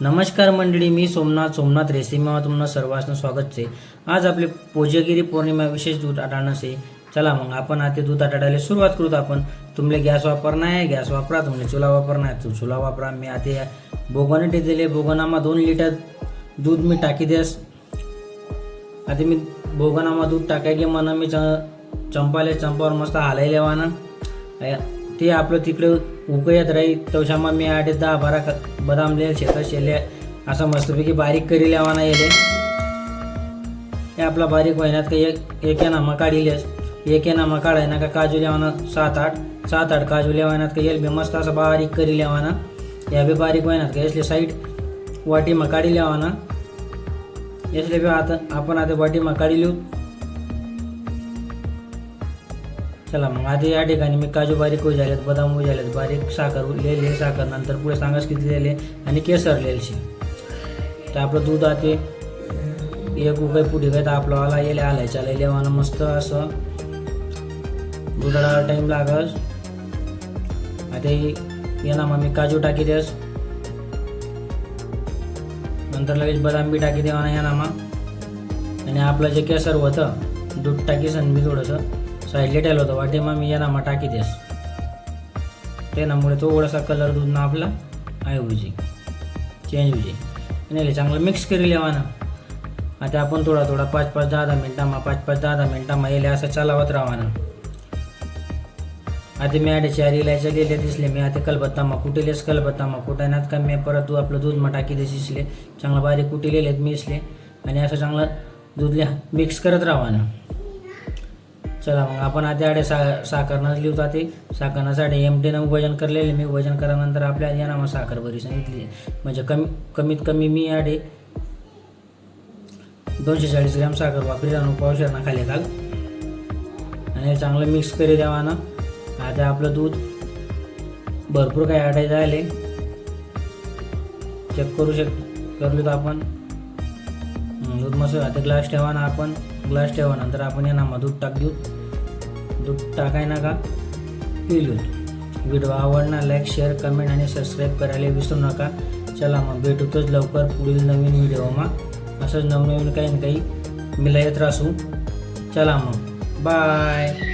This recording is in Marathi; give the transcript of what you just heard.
नमस्कार मंडळी मी सोमनाथ सोमनाथ रेसिमीमा तुम्हाला सर्वांना स्वागत आहे. आज आपले पूजगिरी पौर्णिमा विशेष दूध आटाणस आहे. चला मग आपण आता दूध आटाडायला सुरुवात करू आपण. तुमले गॅस वापरणार आहे गॅस वापरा. तुमले चुला वापरणार आहे तू चुला वापरा. मी आता बोगनटे दिले बोगनामा दोन लिटर दूध मी टाकी देस. आता मी बोगनामा दूध टाकाय की म्हणा मी च- चंपाले चंपावर मस्त हालाय लेवाना ते आपलं तिकडे उकळत राही तवशामा मी आठ दहा बारा बदाम लेल शेतात शेले असं मस्तपैकी बारीक करी लावाना येले. हे आपला बारीक महिन्यात काही एक एक नामा काढिलेस एक नामा काढाय ना का काजू लेवाना सात आठ. सात आठ काजू लेवानात काही येईल बी मस्त असं बारीक करी लेवाना. या बी बारीक महिन्यात काही असले साईड वाटी मकाडी लेवाना. यसले बी आता आपण आता वाटीमा काढी लिहू. चला मग. आधी या ठिकाणी मी काजू बारीक झालेत बदाम झालेत बारीक साखर लिहिले साखर नंतर पुढे सांगाच किती लिहिले आणि केसर लिहिलशी. तर आपलं दूध आते. एक उगाय पुढे काय तर आपलं आला येले आलाय चालाय लेवानं मस्त असं. दुधाला टाईम लागस आता येणार मग मी काजू टाकी देस. नंतर लगेच बदाम बी टाकी देवा या नामा आणि आपलं जे केसर होतं दूध टाकीस आणि मी थोडंसं. साईडला ठेवलं होतं वाटे मग मी या नामा टाकी देस त्यामुळे थोडासा कलर दूध ना आपला आहे उजे चेंज होजे आणि चांगलं मिक्स करी लेवाना आता आपण थोडा थोडा पाच पाच दहा दहा मिनटामा पाच पाच दहा दहा मिनटामा येले असं चालावत राहावाना आता मी आडे चार इलायच्या लिहिले दिसले मी आता कलबत्तामा कुटिलेस कलबत्तामा कुटायनात का मी परत तू आपलं दूध मग टाकी देस इसले चांगलं बारीक कुटिलेत मी इसले आणि असं चांगलं दूधले मिक्स करत राहावाना चला मग आपण आता आडे सा साखरनं लिहतो ते साखरनासाठी एम टीनं वजन करलेले मी वजन करानंतर आपल्या या मग साखर बरी सांगितली. म्हणजे कमी कमीत कमी मी आडे दोनशे चाळीस ग्रॅम साखर वापरी आणून पावशेरना खाली घाल. आणि चांगलं मिक्स करी द्यावा ना आता आपलं दूध भरपूर काही आटायचं आले चेक करू शक करलो तर आपण. दूध मस्त आता ग्लास ठेवा ना आपण. ग्लास ठेवा नंतर आपण या नामा दूध टाक देऊ. दूध टाकाय ना का पिलू व्हिडिओ आवडणार लाईक शेअर कमेंट आणि सबस्क्राईब करायला विसरू नका. चला मग भेटूतच लवकर पुढील नवीन व्हिडिओमा. असंच नवनवीन काही ना काही मिला येत राहू चला मग. बाय